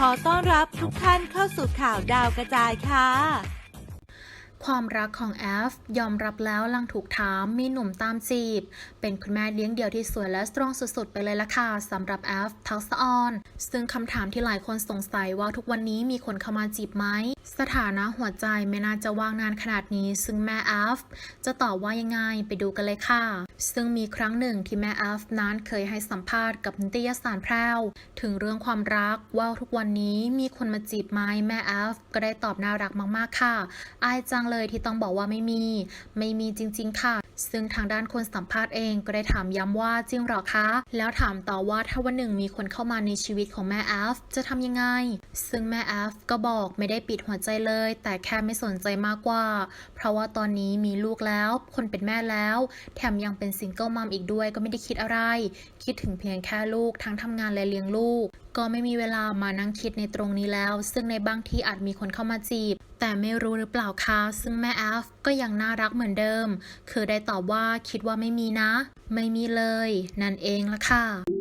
ขอต้อนรับทุกท่านเข้าสู่ข่าวดาวกระจายค่ะ ความรักของแอฟยอมรับแล้วลังถูกถามมีหนุ่มตามจีบ เป็นคุณแม่เลี้ยงเดี่ยวที่สวยและสตรองสุดๆ ไปเลยละค่ะสำหรับแอฟทักษออน ซึ่งคำถามที่หลายคนสงสัยว่าทุกวันนี้มีคนเข้ามาจีบไหม สถานะหัวใจไม่น่าจะว่างนานขนาดนี้ ซึ่งแม่แอฟจะตอบว่ายังไงไปดูกันเลยค่ะ ซึ่งมีครั้งหนึ่งที่แม่แอฟนั้นเคยให้สัมภาษณ์กับนิตยสารแพรวถึงเรื่องความรักว่าทุกวันนี้มีคนมาจีบไหมแม่แอฟก็ได้ตอบน่ารักมากๆค่ะ อายจังเลยที่ต้องบอกว่าไม่มี ไม่มีจริง ๆ ค่ะ ซึ่งทางด้านคนสัมภาษณ์เองก็ได้ถามย้ำว่าจริงหรอคะ แล้วถามต่อว่าถ้าวันหนึ่งมีคนเข้ามาในชีวิตของแม่แอฟจะทำยังไง ซึ่งแม่แอฟก็บอกไม่ได้ปิดหัวใจเลย แต่แค่ไม่สนใจมากกว่า เพราะว่าตอนนี้มีลูกแล้ว คนเป็นแม่แล้ว แถมยังเป็นซิงเกิลมัมอีกด้วยก็ไม่ได้คิดอะไร คิดถึงเพียงแค่ลูกทั้งทำงานและเลี้ยงลูก ก็ไม่มีเวลามานั่งคิดในตรงนี้แล้ว ซึ่งในบางที่อาจมีคนเข้ามาจีบ แต่ไม่รู้หรือเปล่าคะซึ่งแม่แอฟก็ยังน่ารักเหมือนเดิม คือได้ตอบว่าคิดว่าไม่มีนะ ไม่มีเลย นั่นเองละค่ะ